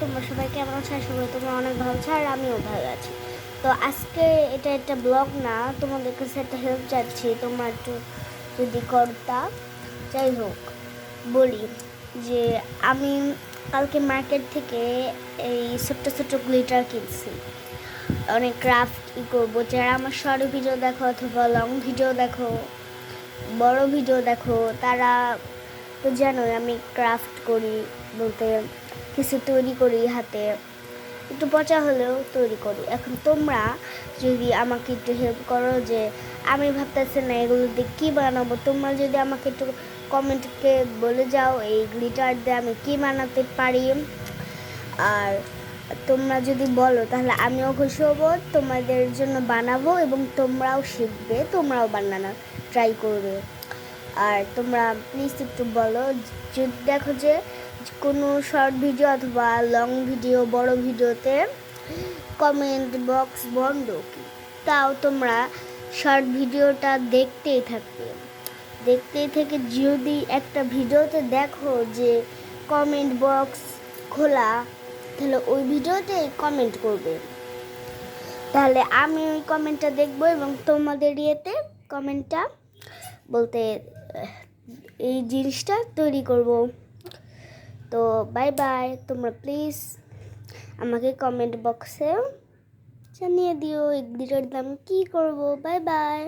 তোমরা সবাই কেমন আছো? আশা করি তোমরা অনেক ভালো আছো, আর আমিও ভালো আছি। তো আজকে এটা একটা ব্লগ না, তোমাদের কাছে একটা হেল্প চাচ্ছি, তোমরা একটু যদি করতা। যাই হোক, বলি যে আমি কালকে মার্কেট থেকে এই ছোট্ট ছোট্ট গ্লিটার কিনছি। অনেক ক্রাফট ই করব, যারা আমার শর্ট ভিডিও দেখো অথবা লং ভিডিও দেখো, বড় ভিডিও দেখো, তারা তো জানোই আমি ক্রাফট করি বলতে কিছু তৈরি করি হাতে। একটু পচা হলেও তৈরি করি। এখন তোমরা যদি আমাকে একটু হেল্প করো যে, আমি ভাবতেছি না এগুলো দিয়ে কী বানাবো, তোমরা যদি আমাকে একটু কমেন্টকে বলে যাও, এই গ্লিটার দিয়ে আমি কী বানাতে পারি। আর তোমরা যদি বলো, তাহলে আমিও খুশি হব, তোমাদের জন্য বানাবো এবং তোমরাও শিখবে, তোমরাও বানানো ট্রাই করবে। আর তোমরা প্লিজ একটু বলো যদি দেখো যে কোনো শর্ট ভিডিও অথবা লং ভিডিও বড় ভিডিওতে কমেন্ট বক্স বন্ধ তাও তোমরা শর্ট ভিডিওটা দেখতেই থাকবে। দেখতেই থেকে যদি একটা ভিডিওতে দেখো যে কমেন্ট বক্স খোলা, তাহলে ওই ভিডিওতে কমেন্ট করবে। তাহলে আমি ওই কমেন্টটা দেখব এবং তোমাদের ইয়েতে কমেন্টটা বলতে এই জিনিসটা তৈরি করব। তো বাই বাই তোমরা প্লিজ আমাকে কমেন্ট বক্সে জানিয়ে দিও ভিডিওর দাম কী করব। Bye bye